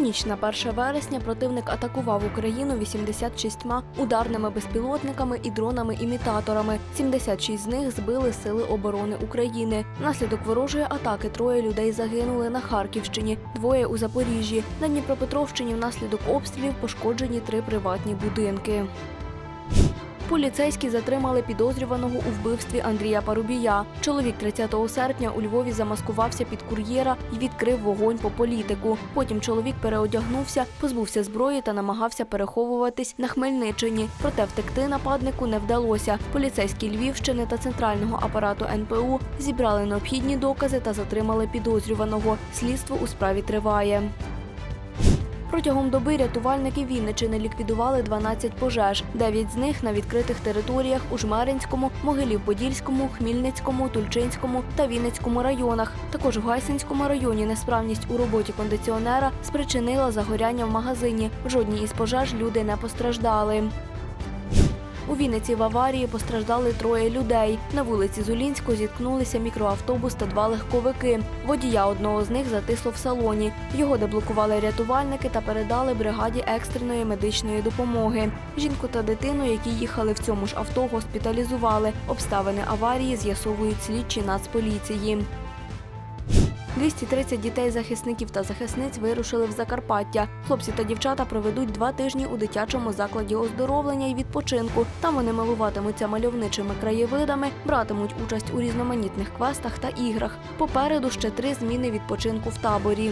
ніч на 1 вересня противник атакував Україну 86 ударними безпілотниками і дронами-імітаторами. 76 з них збили сили оборони України. Внаслідок ворожої атаки троє людей загинули на Харківщині, двоє у Запоріжжі. На Дніпропетровщині внаслідок обстрілів пошкоджені три приватні будинки. Поліцейські затримали підозрюваного у вбивстві Андрія Парубія. Чоловік 30 серпня у Львові замаскувався під кур'єра і відкрив вогонь по політику. Потім чоловік переодягнувся, позбувся зброї та намагався переховуватись на Хмельниччині. Проте втекти нападнику не вдалося. Поліцейські Львівщини та центрального апарату НПУ зібрали необхідні докази та затримали підозрюваного. Слідство у справі триває. Протягом доби рятувальники Вінничини ліквідували 12 пожеж. Дев'ять з них на відкритих територіях у Жмеринському, Могилів-Подільському, Хмільницькому, Тульчинському та Вінницькому районах. Також в Гайсинському районі несправність у роботі кондиціонера спричинила загоряння в магазині. В жодній із пожеж люди не постраждали. У Вінниці в аварії постраждали троє людей. На вулиці Зулінського зіткнулися мікроавтобус та два легковики. Водія одного з них затисло в салоні. Його деблокували рятувальники та передали бригаді екстреної медичної допомоги. Жінку та дитину, які їхали в цьому ж авто, госпіталізували. Обставини аварії з'ясовують слідчі Нацполіції. 230 дітей-захисників та захисниць вирушили в Закарпаття. Хлопці та дівчата проведуть два тижні у дитячому закладі оздоровлення і відпочинку. Там вони милуватимуться мальовничими краєвидами, братимуть участь у різноманітних квестах та іграх. Попереду ще три зміни відпочинку в таборі.